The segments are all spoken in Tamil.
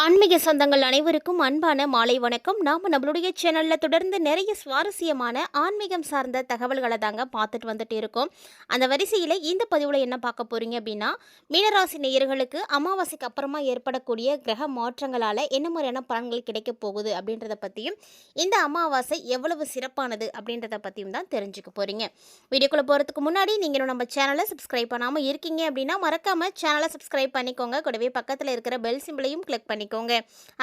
ஆன்மீக சொந்தங்கள் அனைவருக்கும் அன்பான மாலை வணக்கம். நாம் நம்மளுடைய சேனலில் தொடர்ந்து நிறைய சுவாரஸ்யமான ஆன்மீகம் சார்ந்த தகவல்களை தாங்க பார்த்துட்டு வந்துட்டு இருக்கோம். அந்த வரிசையில் இந்த பதிவில் என்ன பார்க்க போகிறீங்க அப்படின்னா மீனராசி நேயர்களுக்கு அமாவாசைக்கு அப்புறமா ஏற்படக்கூடிய கிரக மாற்றங்களால் என்ன மாதிரியான பலன்கள் கிடைக்க போகுது அப்படின்றத பற்றியும் இந்த அமாவாசை எவ்வளவு சிறப்பானது அப்படின்றத பற்றியும் தான் தெரிஞ்சுக்க போகிறீங்க வீடியோக்குள்ளே போகிறதுக்கு முன்னாடி நீங்கள் நம்ம சேனலை சப்ஸ்கிரைப் பண்ணாமல் இருக்கீங்க அப்படின்னா மறக்காமல் சேனலை சப்ஸ்கிரைப் பண்ணிக்கோங்க. கூடவே பக்கத்தில் இருக்கிற பெல் சிம்பிளையும் கிளிக் பண்ணி பண்ணிக்கோங்க.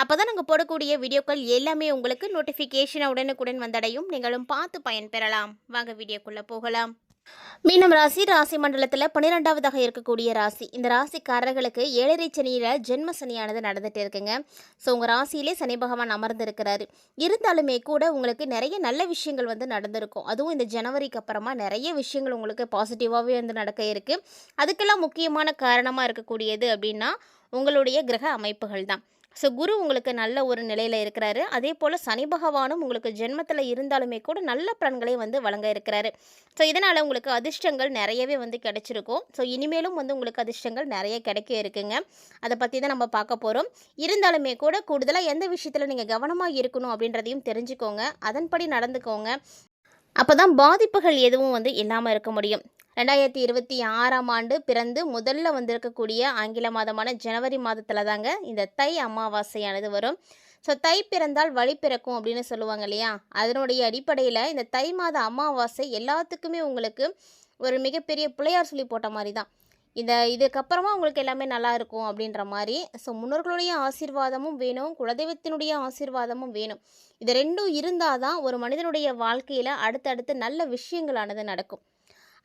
அப்போ தான் நாங்கள் போடக்கூடிய வீடியோக்கள் எல்லாமே உங்களுக்கு நோட்டிஃபிகேஷன் உடனுக்குடன் வந்தடையும். நீங்களும் பார்த்து பயன்பெறலாம். வாங்க வீடியோக்குள்ளே போகலாம். மீனம் ராசி ராசி மண்டலத்தில் பன்னிரெண்டாவதாக இருக்கக்கூடிய ராசி. இந்த ராசிக்காரர்களுக்கு ஏழரை சனியில் ஜென்ம சனியானது நடந்துகிட்டு இருக்குங்க. ஸோ உங்கள் ராசியிலே சனி பகவான் அமர்ந்திருக்கிறாரு. இருந்தாலுமே கூட உங்களுக்கு நிறைய நல்ல விஷயங்கள் வந்து நடந்திருக்கும். அதுவும் இந்த ஜனவரிக்கு அப்புறமா நிறைய விஷயங்கள் உங்களுக்கு பாசிட்டிவாகவே வந்து நடக்க இருக்குது அதுக்கெல்லாம் முக்கியமான காரணமாக இருக்கக்கூடியது அப்படின்னா உங்களுடைய கிரக அமைப்புகள் தான். ஸோ குரு உங்களுக்கு நல்ல ஒரு நிலையில் இருக்கிறாரு. அதே போல் சனி பகவானும் உங்களுக்கு ஜென்மத்தில் இருந்தாலுமே கூட நல்ல பலன்களை வந்து வழங்க இருக்கிறாரு. ஸோ இதனால் உங்களுக்கு அதிர்ஷ்டங்கள் நிறையவே வந்து கிடைச்சிருக்கும். ஸோ இனிமேலும் வந்து உங்களுக்கு அதிர்ஷ்டங்கள் நிறைய கிடைக்க இருக்குங்க. அதை பற்றி தான் நம்ம பார்க்க போகிறோம் இருந்தாலுமே கூட கூடுதலாக எந்த விஷயத்தில் நீங்கள் கவனமாக இருக்கணும் அப்படின்றதையும் தெரிஞ்சுக்கோங்க. அதன்படி நடந்துக்கோங்க. அப்போ தான் பாதிப்புகள் எதுவும் வந்து இல்லாமல் இருக்க முடியும். ரெண்டாயிரத்தி இருபத்தி ஆறாம் ஆண்டு பிறந்து முதல்ல வந்திருக்கக்கூடிய ஆங்கில மாதமான ஜனவரி மாதத்தில் தாங்க இந்த தை அமாவாசையானது வரும். ஸோ தை பிறந்தால் வழி பிறக்கும் அப்படின்னு சொல்லுவாங்க இல்லையா? அதனுடைய அடிப்படையில் இந்த தை மாத அமாவாசை எல்லாத்துக்குமே உங்களுக்கு ஒரு மிகப்பெரிய பிள்ளையார் சொல்லி போட்ட மாதிரி தான் இந்த இதுக்கப்புறமா உங்களுக்கு எல்லாமே நல்லா இருக்கும் அப்படின்ற மாதிரி. ஸோ முன்னோர்களுடைய ஆசீர்வாதமும் வேணும் குலதெய்வத்தினுடைய ஆசீர்வாதமும் வேணும். இது ரெண்டும் இருந்தால் தான் ஒரு மனிதனுடைய வாழ்க்கையில் அடுத்தடுத்து நல்ல விஷயங்களானது நடக்கும்.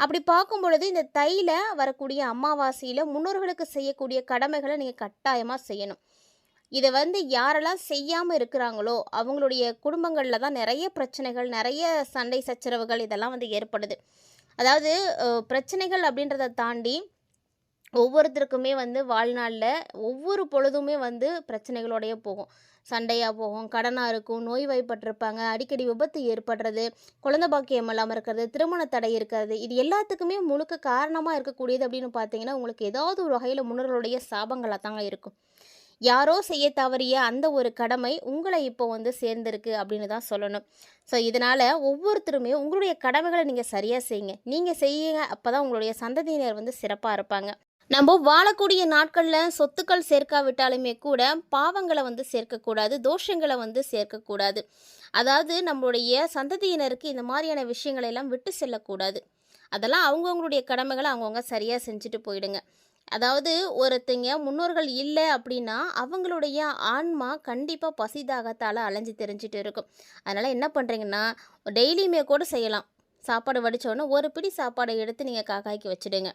அப்படி பார்க்கும் பொழுது இந்த தையில் வரக்கூடிய அமாவாசையில் முன்னோர்களுக்கு செய்யக்கூடிய கடமைகளை நீங்கள் கட்டாயமாக செய்யணும். இதை வந்து யாரெல்லாம் செய்யாமல் இருக்கிறாங்களோ அவங்களுடைய குடும்பங்களில் தான் நிறைய பிரச்சனைகள் நிறைய சண்டை சச்சரவுகள் இதெல்லாம் வந்து ஏற்படுது. அதாவது பிரச்சனைகள் அப்படின்றத தாண்டி ஒவ்வொருத்தருக்குமே வந்து வாழ்நாளில் ஒவ்வொரு பொழுதுமே வந்து பிரச்சனைகளோடையே போகும். சண்டையாக போகும் கடனாக இருக்கும் நோய் வாய்ப்பட்டிருப்பாங்க அடிக்கடி விபத்து ஏற்படுறது குழந்தை பாக்கியம் இல்லாமல் இருக்கிறது திருமண தடை இருக்கிறது இது எல்லாத்துக்குமே முழுக்க காரணமாக இருக்கக்கூடியது அப்படின்னு பார்த்தீங்கன்னா உங்களுக்கு ஏதாவது ஒரு வகையில் முன்னர்களுடைய சாபங்களாக தாங்க இருக்கும். யாரோ செய்ய தவறிய அந்த ஒரு கடமை உங்களை இப்போ வந்து சேர்ந்திருக்கு அப்படின்னு தான் சொல்லணும். ஸோ இதனால் ஒவ்வொருத்தருமே உங்களுடைய கடமைகளை நீங்கள் சரியாக செய்யுங்க. நீங்கள் செய்யுங்க அப்போ தான் உங்களுடைய சந்ததியினர் வந்து சிறப்பாக இருப்பாங்க. நம்ம வாழக்கூடிய நாட்களில் சொத்துக்கள் சேர்க்காவிட்டாலுமே கூட பாவங்களை வந்து சேர்க்கக்கூடாது தோஷங்களை வந்து சேர்க்கக்கூடாது. அதாவது நம்மளுடைய சந்ததியினருக்கு இந்த மாதிரியான விஷயங்களை எல்லாம் விட்டு செல்லக்கூடாது. அதெல்லாம் அவங்கவுங்களுடைய கடமைகளை அவங்கவுங்க சரியாக செஞ்சுட்டு போயிடுங்க. அதாவது ஒருத்தங்க முன்னோர்கள் இல்லை அப்படின்னா அவங்களுடைய ஆன்மா கண்டிப்பாக பசிதாகத்தால் அலைஞ்சு தெரிஞ்சிட்டு இருக்கும். அதனால் என்ன பண்ணுறீங்கன்னா டெய்லியுமே கூட செய்யலாம். சாப்பாடு வடித்தோடனே ஒரு பிடி சாப்பாடை எடுத்து நீங்கள் காக்காய்க்கு வச்சுடுங்க.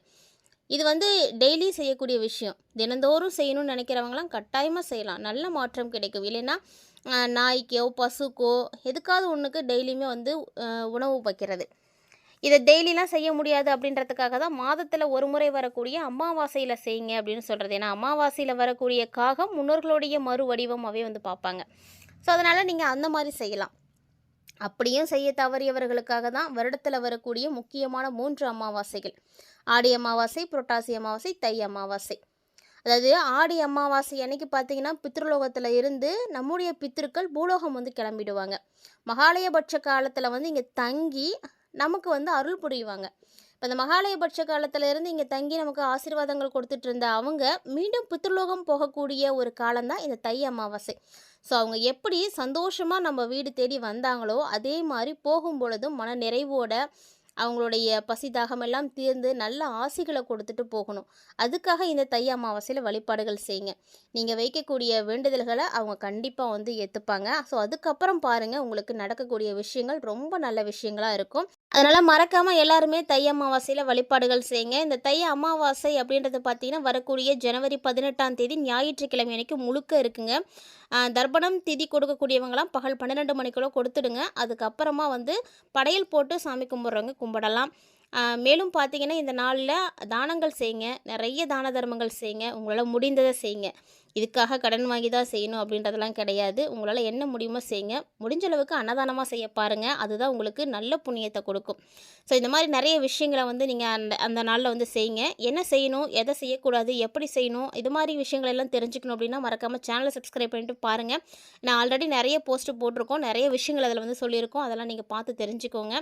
இது வந்து டெய்லி செய்யக்கூடிய விஷயம். தினந்தோறும் செய்யணும்னு நினைக்கிறவங்களாம் கட்டாயமாக செய்யலாம். நல்ல மாற்றம் கிடைக்கும். இல்லைன்னா நாய்க்கோ பசுக்கோ எதுக்காவது ஒன்றுக்கு டெய்லியுமே வந்து உணவு வைக்கிறது. இதை டெய்லிலாம் செய்ய முடியாது அப்படின்றதுக்காக தான் மாதத்தில் ஒரு முறை வரக்கூடிய அமாவாசையில் செய்யுங்க அப்படின்னு சொல்கிறது ஏன்னா அமாவாசையில் வரக்கூடிய காகம் முன்னோர்களுடைய மறு வடிவமாகவே வந்து பார்ப்பாங்க. ஸோ அதனால் நீங்கள் அந்த மாதிரி செய்யலாம். அப்படியும் செய்ய தவறியவர்களுக்காக தான் வருடத்தில் வரக்கூடிய முக்கியமான மூன்று அமாவாசைகள். ஆடி அமாவாசை புரட்டாசி அமாவாசை தை அமாவாசை. அதாவது ஆடி அமாவாசை அன்னைக்கு பார்த்தீங்கன்னா பித்ருலோகத்தில் இருந்து நம்முடைய பித்திருக்கள் பூலோகம் வந்து கிளம்பிடுவாங்க. மகாலயபட்ச காலத்தில் வந்து இங்கே தங்கி நமக்கு வந்து அருள் புரிவாங்க. இப்போ இந்த மகாலயபட்ச காலத்தில் இருந்து இங்கே தங்கி நமக்கு ஆசீர்வாதங்கள் கொடுத்துட்டு இருந்த அவங்க மீண்டும் பித்ருலோகம் போகக்கூடிய ஒரு காலம்தான் இந்த தை அமாவாசை. ஸோ அவங்க எப்படி சந்தோஷமாக நம்ம வீடு தேடி வந்தாங்களோ அதே மாதிரி போகும் பொழுதும் மன நிறைவோட அவங்களுடைய பசி தாகமெல்லாம் தீர்ந்து நல்ல ஆசிகளை கொடுத்துட்டு போகணும். அதுக்காக இந்த தை அமாவாசையில் வழிபாடுகள் செய்யுங்க. நீங்கள் வைக்கக்கூடிய வேண்டுதல்களை அவங்க கண்டிப்பாக வந்து ஏற்றுப்பாங்க ஸோ அதுக்கப்புறம் பாருங்கள் உங்களுக்கு நடக்கக்கூடிய விஷயங்கள் ரொம்ப நல்ல விஷயங்களாக இருக்கும். அதனால் மறக்காமல் எல்லாருமே தை அமாவாசையில் வழிபாடுகள் செய்யுங்க. இந்த தை அமாவாசை அப்படின்றது பார்த்தீங்கன்னா வரக்கூடிய ஜனவரி பதினெட்டாம் தேதி ஞாயிற்றுக்கிழமை அன்னைக்கு முழுக்க இருக்குங்க. தர்ப்பணம் திதி கொடுக்கக்கூடியவங்களாம் பகல் பன்னிரெண்டு மணிக்குள்ளே கொடுத்துடுங்க. அதுக்கப்புறமா வந்து படையல் போட்டு சாமி கும்பிட்றவங்க கும்பிடலாம். மேலும் பார்த்தீங்கன்னா இந்த நாளில் தானங்கள் செய்யுங்க நிறைய தான தர்மங்கள் செய்யுங்க உங்களால் முடிந்ததை செய்யுங்க இதுக்காக கடன் வாங்கி தான் செய்யணும் அப்படின்றதெல்லாம் கிடையாது. உங்களால் என்ன முடியுமோ செய்யுங்க முடிஞ்ச அளவுக்கு அன்னதானமாக செய்ய பாருங்கள் அதுதான் உங்களுக்கு நல்ல புண்ணியத்தை கொடுக்கும். ஸோ இந்த மாதிரி நிறைய விஷயங்களை வந்து நீங்கள் அந்த அந்த நாளில் வந்து செய்யுங்க. என்ன செய்யணும்? எதை செய்யக்கூடாது? எப்படி செய்யணும்? இது மாதிரி விஷயங்கள் எல்லாம் தெரிஞ்சுக்கணும் அப்படின்னா மறக்காமல் சேனலை சப்ஸ்கிரைப் பண்ணிட்டு பாருங்கள் நான் ஆல்ரெடி நிறைய போஸ்ட்டு போட்டிருக்கோம். நிறைய விஷயங்கள் அதில் வந்து சொல்லியிருக்கோம். அதெல்லாம் நீங்கள் பார்த்து தெரிஞ்சுக்கோங்க.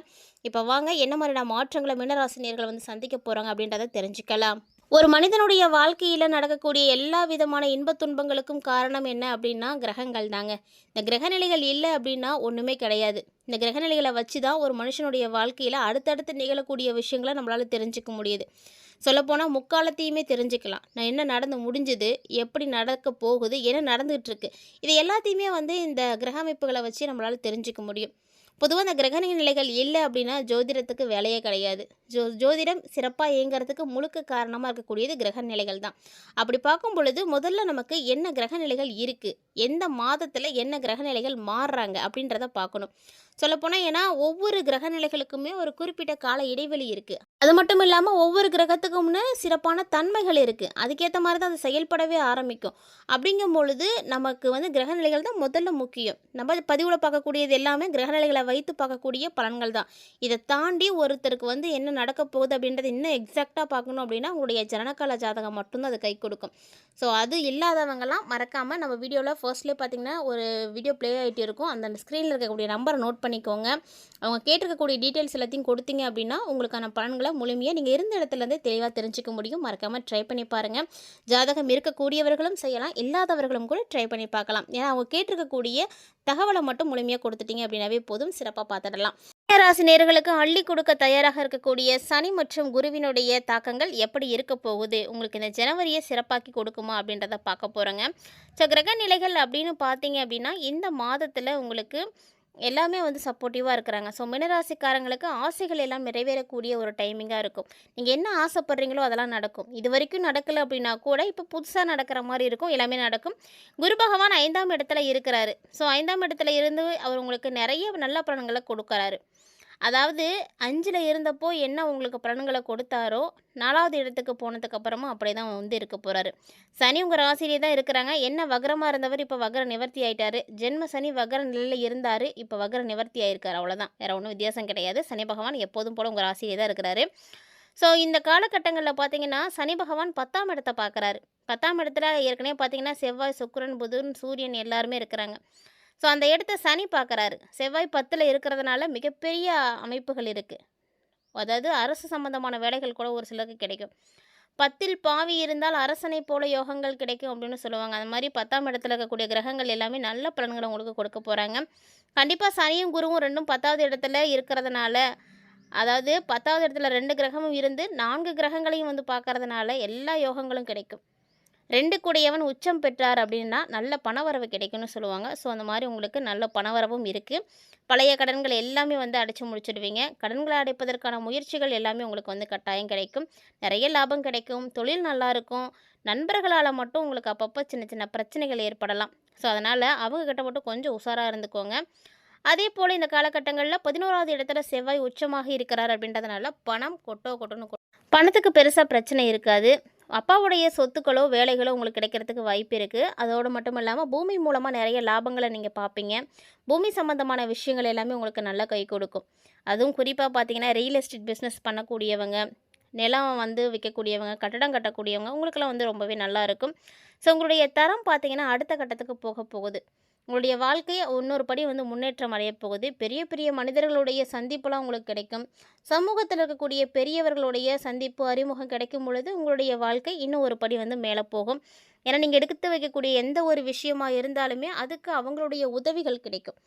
இப்போ வாங்க. என்ன மாதிரியான மாற்றங்களை மீனராசினியர்கள் வந்து சந்திக்க போகிறாங்க அப்படின்றத தெரிஞ்சுக்கலாம். ஒரு மனிதனுடைய வாழ்க்கையில் நடக்கக்கூடிய எல்லா விதமான இன்பத் துன்பங்களுக்கும் காரணம் என்ன அப்படின்னா கிரகங்கள் தாங்க. இந்த கிரகநிலைகள் இல்லை அப்படின்னா ஒன்றுமே கிடையாது. இந்த கிரகநிலைகளை வச்சு தான் ஒரு மனுஷனுடைய வாழ்க்கையில் அடுத்தடுத்து நிகழக்கூடிய விஷயங்களை நம்மளால் தெரிஞ்சுக்க முடியுது. சொல்லப்போனால் முக்காலத்தையுமே தெரிஞ்சுக்கலாம். நான் என்ன நடந்து முடிஞ்சுது எப்படி நடக்க போகுது என்ன நடந்துகிட்ருக்கு இது எல்லாத்தையுமே வந்து இந்த கிரக அமைப்புகளை வச்சு நம்மளால் தெரிஞ்சுக்க முடியும். பொதுவாக அந்த கிரகண நிலைகள் இல்லை அப்படின்னா ஜோதிடத்துக்கு வேலையே கிடையாது. ஜோ ஜோதிடம் சிறப்பாக இயங்குறதுக்கு முழுக்க காரணமாக இருக்கக்கூடியது கிரக நிலைகள் தான். அப்படி பார்க்கும் பொழுது முதல்ல நமக்கு என்ன கிரக நிலைகள் இருக்குது எந்த மாதத்தில் என்ன கிரக நிலைகள் மாறுறாங்க அப்படின்றத பார்க்கணும். சொல்லப்போனால் ஏன்னா ஒவ்வொரு கிரக நிலைகளுக்குமே ஒரு குறிப்பிட்ட கால இடைவெளி இருக்குது அது மட்டும் இல்லாமல் ஒவ்வொரு கிரகத்துக்கும்னு சிறப்பான தன்மைகள் இருக்குது அதுக்கேற்ற மாதிரி தான் அது செயல்படவே ஆரம்பிக்கும். அப்படிங்கும் பொழுது நமக்கு வந்து கிரக நிலைகள் தான் முதல்ல முக்கியம். நம்ம பதிவில் பார்க்கக்கூடியது எல்லாமே கிரக நிலைகளை வைத்து பார்க்கக்கூடிய பலன்கள் தான். இதை தாண்டி ஒருத்தருக்கு வந்து என்ன நடக்க போகுது அப்படின்றது இன்னும் எக்ஸாக்டாக பார்க்கணும் அப்படின்னா உங்களுடைய ஜனனகால ஜாதகம் மட்டும்தான் அது கை கொடுக்கும். ஸோ அது இல்லாதவங்கலாம் மறக்காமல் நம்ம வீடியோவில் ஃபர்ஸ்ட்லேயே பார்த்தீங்கன்னா ஒரு வீடியோ ப்ளே ஆகிட்டு இருக்கும் அந்த ஸ்க்ரீனில் இருக்கக்கூடிய நம்பரை நோட் பண்ணி பண்ணிக்கோங்க. அவங்க கேட்டிருக்கக்கூடிய டீட்டெயில்ஸ் எல்லாத்தையும் கொடுத்தீங்க அப்படின்னா உங்களுக்கான பலன்களை முழுமையாக நீங்கள் இருந்த இடத்துலேருந்தே தெளிவாக தெரிஞ்சுக்க முடியும். மறக்காமல் ட்ரை பண்ணி பாருங்கள் ஜாதகம் இருக்கக்கூடியவர்களும் செய்யலாம் இல்லாதவர்களும் கூட ட்ரை பண்ணி பார்க்கலாம். ஏன்னா அவங்க கேட்டிருக்கக்கூடிய தகவலை மட்டும் முழுமையாக கொடுத்துட்டீங்க அப்படின்னாவே போதும். சிறப்பாக பார்த்துடலாம். ராசி நேர்களுக்கு அள்ளி கொடுக்க தயாராக இருக்கக்கூடிய சனி மற்றும் குருவினுடைய தாக்கங்கள் எப்படி இருக்க போகுது? உங்களுக்கு இந்த ஜனவரியை சிறப்பாக்கி கொடுக்குமா அப்படின்றத பார்க்க போகிறோங்க ஸோ கிரக நிலைகள் அப்படின்னு பார்த்தீங்க அப்படின்னா இந்த மாதத்தில் உங்களுக்கு எல்லாமே வந்து சப்போர்ட்டிவாக இருக்கிறாங்க. ஸோ மினராசிக்காரங்களுக்கு ஆசைகள் எல்லாம் நிறைவேறக்கூடிய ஒரு டைமிங்காக இருக்கும். நீங்கள் என்ன ஆசைப்படுறீங்களோ அதெல்லாம் நடக்கும். இது வரைக்கும் நடக்கலை அப்படின்னா கூட இப்போ புதுசாக நடக்கிற மாதிரி இருக்கும். எல்லாமே நடக்கும். குரு பகவான் ஐந்தாம் இடத்துல இருக்கிறாரு. ஸோ ஐந்தாம் இடத்துல இருந்து அவர் உங்களுக்கு நிறைய நல்ல பலன்களை கொடுக்குறாரு. அதாவது அஞ்சில் இருந்தப்போ என்ன உங்களுக்கு பலன்களை கொடுத்தாரோ நாலாவது இடத்துக்கு போனதுக்கப்புறமா அப்படி அப்படியே தான் வந்து இருக்க போகிறாரு சனி உங்கள் ராசியிலே தான் இருக்கிறாங்க. என்ன வகரமாக இருந்தவர் இப்போ வகர நிவர்த்தி ஆயிட்டாரு. ஜென்ம சனி வகர நிலையில் இருந்தார். இப்போ வகர நிவர்த்தி ஆயிருக்கார். அவ்வளோதான் வேறு ஒன்றும் வித்தியாசம் கிடையாது. சனி பகவான் எப்போதும் போல உங்கள் ராசியிலே தான் இருக்கிறாரு. ஸோ இந்த காலகட்டங்களில் பார்த்தீங்கன்னா சனி பகவான் பத்தாம் இடத்தை பார்க்குறாரு பத்தாம் இடத்துல ஏற்கனவே பார்த்தீங்கன்னா செவ்வாய் சுக்கரன் புதன் சூரியன் எல்லாருமே இருக்கிறாங்க. ஸோ அந்த இடத்த சனி பார்க்குறாரு. செவ்வாய் பத்தில் இருக்கிறதுனால மிகப்பெரிய அமைப்புகள் இருக்குது அதாவது அரசு சம்பந்தமான வேலைகள் கூட ஒரு சிலருக்கு கிடைக்கும். பத்தில் பாவி இருந்தால் அரசனை போல யோகங்கள் கிடைக்கும் அப்படின்னு சொல்லுவாங்க. அந்த மாதிரி பத்தாம் இடத்துல இருக்கக்கூடிய கிரகங்கள் எல்லாமே நல்ல பலன்களை உங்களுக்கு கொடுக்க போகிறாங்க கண்டிப்பாக சனியும் குருவும் ரெண்டும் பத்தாவது இடத்துல இருக்கிறதுனால அதாவது பத்தாவது இடத்துல ரெண்டு கிரகமும் இருந்து நான்கு கிரகங்களையும் வந்து பார்க்கறதுனால எல்லா யோகங்களும் கிடைக்கும். ரெண்டு கூடையவன் உச்சம் பெற்றார் அப்படின்னா நல்ல பணவரவு கிடைக்கும்னு சொல்லுவாங்க. ஸோ அந்த மாதிரி உங்களுக்கு நல்ல பணவரவும் இருக்குது பழைய கடன்கள் எல்லாமே வந்து அடைச்சி முடிச்சிடுவீங்க. கடன்களை அடைப்பதற்கான முயற்சிகள் எல்லாமே உங்களுக்கு வந்து கட்டாயம் கிடைக்கும். நிறைய லாபம் கிடைக்கும். தொழில் நல்லா இருக்கும். நண்பர்களால் மட்டும் உங்களுக்கு அப்பப்போ சின்ன சின்ன பிரச்சனைகள் ஏற்படலாம். ஸோ அதனால் அவங்கக்கிட்ட மட்டும் கொஞ்சம் உஷாராக இருந்துக்கோங்க. அதே போல் இந்த காலகட்டங்களில் பதினோராவது இடத்துல செவ்வாய் உச்சமாக இருக்கிறார் அப்படின்றதுனால பணம் கொட்டோ கொட்டோன்னு பணத்துக்கு பெருசாக பிரச்சனை இருக்காது. அப்பாவுடைய சொத்துக்களோ வேலைகளோ உங்களுக்கு கிடைக்கிறதுக்கு வாய்ப்பு இருக்குது அதோடு மட்டும் இல்லாமல் பூமி மூலமாக நிறைய லாபங்களை நீங்கள் பார்ப்பீங்க. பூமி சம்மந்தமான விஷயங்கள் எல்லாமே உங்களுக்கு நல்லா கை கொடுக்கும். அதுவும் குறிப்பாக பார்த்தீங்கன்னா ரியல் எஸ்டேட் பிஸ்னஸ் பண்ணக்கூடியவங்க நிலம் வந்து விற்கக்கூடியவங்க கட்டடம் கட்டக்கூடியவங்க உங்களுக்கெல்லாம் வந்து ரொம்பவே நல்லா இருக்கும். ஸோ உங்களுடைய தரம் பார்த்தீங்கன்னா அடுத்த கட்டத்துக்கு போக போகுது. உங்களுடைய வாழ்க்கையை இன்னொரு படி வந்து முன்னேற்றம் அடைய போகுது. பெரிய பெரிய மனிதர்களுடைய சந்திப்புலாம் உங்களுக்கு கிடைக்கும். சமூகத்தில் இருக்கக்கூடிய பெரியவர்களுடைய சந்திப்பு அறிமுகம் கிடைக்கும் பொழுது உங்களுடைய வாழ்க்கை இன்னும் ஒரு படி வந்து மேலே போகும். ஏன்னா நீங்கள் எடுத்து வைக்கக்கூடிய எந்த ஒரு விஷயமாக இருந்தாலுமே அதுக்கு அவங்களுடைய உதவிகள் கிடைக்கும்.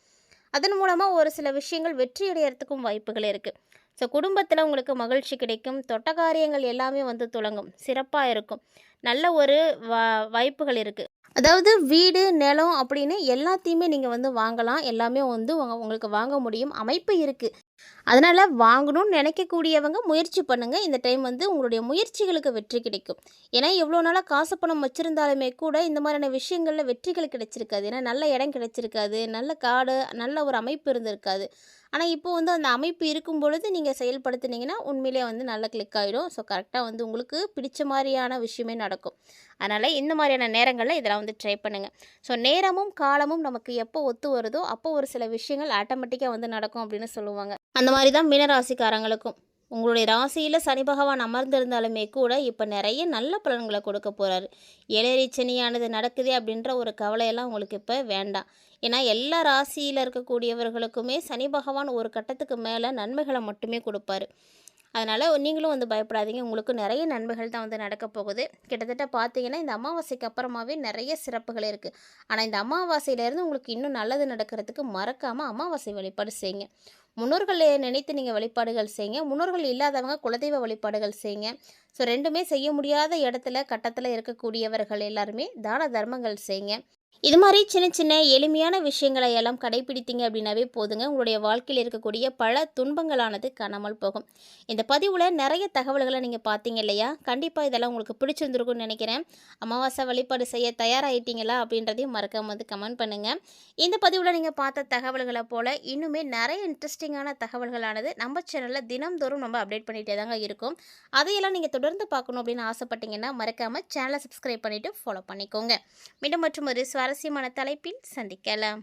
அதன் மூலமாக ஒரு சில விஷயங்கள் வெற்றி அடையிறதுக்கும் வாய்ப்புகள் இருக்குது ஸோ குடும்பத்தில் உங்களுக்கு மகிழ்ச்சி கிடைக்கும். தொட்ட காரியங்கள் எல்லாமே வந்து துளங்கும் சிறப்பாக இருக்கும். நல்ல ஒரு வா வாய்ப்புகள் இருக்குது அதாவது வீடு நிலம் அப்படின்னு எல்லாத்தையுமே நீங்கள் வந்து வாங்கலாம். எல்லாமே வந்து உங்களுக்கு வாங்க முடியும். அமைப்பு இருக்குது அதனால் வாங்கணும்னு நினைக்கக்கூடியவங்க முயற்சி பண்ணுங்கள் இந்த டைம் வந்து உங்களுடைய முயற்சிகளுக்கு வெற்றி கிடைக்கும். ஏன்னா எவ்வளோ நாளாக காசு பணம் வச்சுருந்தாலுமே கூட இந்த மாதிரியான விஷயங்களில் வெற்றிகள் கிடைச்சிருக்காது. ஏன்னா நல்ல இடம் கிடைச்சிருக்காது. நல்ல காடு நல்ல ஒரு அமைப்பு இருந்திருக்காது. ஆனால் இப்போது வந்து அந்த அமைப்பு இருக்கும் பொழுது நீங்கள் செயல்படுத்துனீங்கன்னா உண்மையிலே வந்து நல்லா கிளிக் ஆகிடும் ஸோ கரெக்டாக வந்து உங்களுக்கு பிடிச்ச மாதிரியான விஷயமே நடக்கும். அதனால் இந்த மாதிரியான நேரங்களில் இதெல்லாம் வந்து ட்ரை பண்ணுங்கள் ஸோ நேரமும் காலமும் நமக்கு எப்போ ஒத்து வருதோ அப்போ ஒரு சில விஷயங்கள் ஆட்டோமேட்டிக்காக வந்து நடக்கும் அப்படின்னு சொல்லுவாங்க. அந்த மாதிரி தான் மீனராசிக்காரங்களுக்கும். உங்களுடைய ராசியில் சனி பகவான் அமர்ந்திருந்தாலுமே கூட இப்போ நிறைய நல்ல பலன்களை கொடுக்க போகிறாரு ஏழரை நடக்குது அப்படின்ற ஒரு கவலையெல்லாம் உங்களுக்கு இப்போ வேண்டாம். ஏன்னா எல்லா ராசியில் இருக்கக்கூடியவர்களுக்குமே சனி பகவான் ஒரு கட்டத்துக்கு மேலே நன்மைகளை மட்டுமே கொடுப்பாரு. அதனால் நீங்களும் வந்து பயப்படாதீங்க. உங்களுக்கு நிறைய நன்மைகள் தான் வந்து நடக்க போகுது. கிட்டத்தட்ட பார்த்தீங்கன்னா இந்த அமாவாசைக்கு அப்புறமாவே நிறைய சிறப்புகள் இருக்குது ஆனால் இந்த அமாவாசையிலேருந்து உங்களுக்கு இன்னும் நல்லது நடக்கிறதுக்கு மறக்காமல் அமாவாசை வழிபாடு செய்யுங்க. முன்னோர்களை நினைத்து நீங்கள் வழிபாடுகள் செய்யுங்க. முன்னோர்கள் இல்லாதவங்க குலதெய்வ வழிபாடுகள் செய்யுங்க. ஸோ ரெண்டுமே செய்ய முடியாத இடத்துல கட்டத்தில் இருக்கக்கூடியவர்கள் எல்லாருமே தான தர்மங்கள் செய்யுங்க. இது மாதிரி சின்ன சின்ன எளிமையான விஷயங்களை எல்லாம் கடைபிடித்தீங்க அப்படின்னாவே போதுங்க. உங்களுடைய வாழ்க்கையில் இருக்கக்கூடிய பல துன்பங்களானது காணாமல் போகும். இந்த பதிவில் நிறைய தகவல்களை நீங்கள் பார்த்தீங்க இல்லையா? கண்டிப்பாக இதெல்லாம் உங்களுக்கு பிடிச்சிருந்துருக்கும்னு நினைக்கிறேன். அமாவாசை வழிபாடு செய்ய தயாராகிட்டீங்களா அப்படின்றதையும் மறக்காம வந்து கமெண்ட் பண்ணுங்கள் இந்த பதிவில் நீங்கள் பார்த்த தகவல்களை போல் இன்னுமே நிறைய இன்ட்ரெஸ்டிங்கான தகவல்களானது நம்ம சேனலில் தினம்தோறும் நம்ம அப்டேட் பண்ணிகிட்டே தாங்க இருக்கும். அதையெல்லாம் நீங்கள் தொடர்ந்து பார்க்கணும் அப்படின்னு ஆசைப்பட்டீங்கன்னா மறக்காமல் சேனலை சப்ஸ்கிரைப் பண்ணிவிட்டு ஃபாலோ பண்ணிக்கோங்க. மீண்டும் மற்றும் ஒரு சுவாரஸ்யமான தலைப்பில் சந்திக்கலாம்.